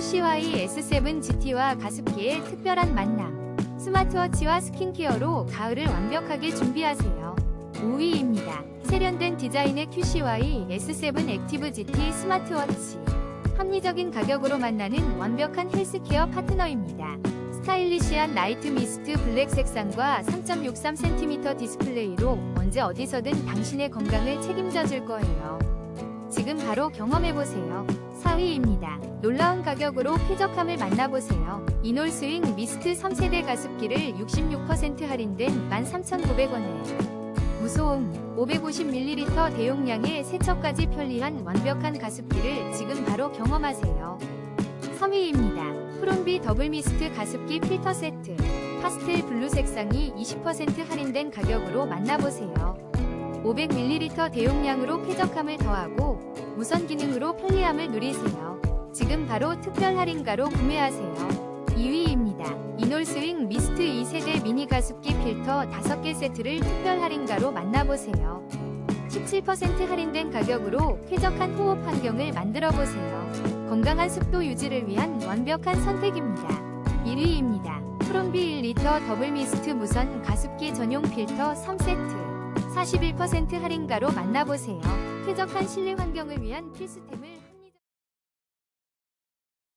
QCY S7 GT와 가습기의 특별한 만남. 스마트워치와 스킨케어로 가을을 완벽하게 준비하세요. 5위입니다. 세련된 디자인의 QCY S7 액티브 GT 스마트워치. 합리적인 가격으로 만나는 완벽한 헬스케어 파트너입니다. 스타일리시한 나이트 미스트 블랙 색상과 3.63cm 디스플레이로 언제 어디서든 당신의 건강을 책임져 줄 거예요. 지금 바로 경험해보세요. 4위입니다. 놀라운 가격으로 쾌적함을 만나보세요. 이놀스윙 미스트 3세대 가습기를 66% 할인된 13,900원에 무소음 550ml 대용량의 세척까지 편리한 완벽한 가습기를 지금 바로 경험하세요. 3위입니다. 프롬비 더블 미스트 가습기 필터 세트 파스텔 블루 색상이 20% 할인된 가격으로 만나보세요. 500ml 대용량으로 쾌적함을 더하고 무선 기능으로 편리함을 누리세요. 지금 바로 특별 할인가로 구매하세요. 2위입니다. 이놀스윙 미스트 2세대 미니 가습기 필터 5개 세트를 특별 할인가로 만나보세요. 17% 할인된 가격으로 쾌적한 호흡 환경을 만들어 보세요. 건강한 습도 유지를 위한 완벽한 선택입니다. 1위입니다. 프롬비 1리터 더블 미스트 무선 가습기 전용 필터 3세트. 41% 할인가로 만나보세요. 쾌적한 실내 환경을 위한 필수템을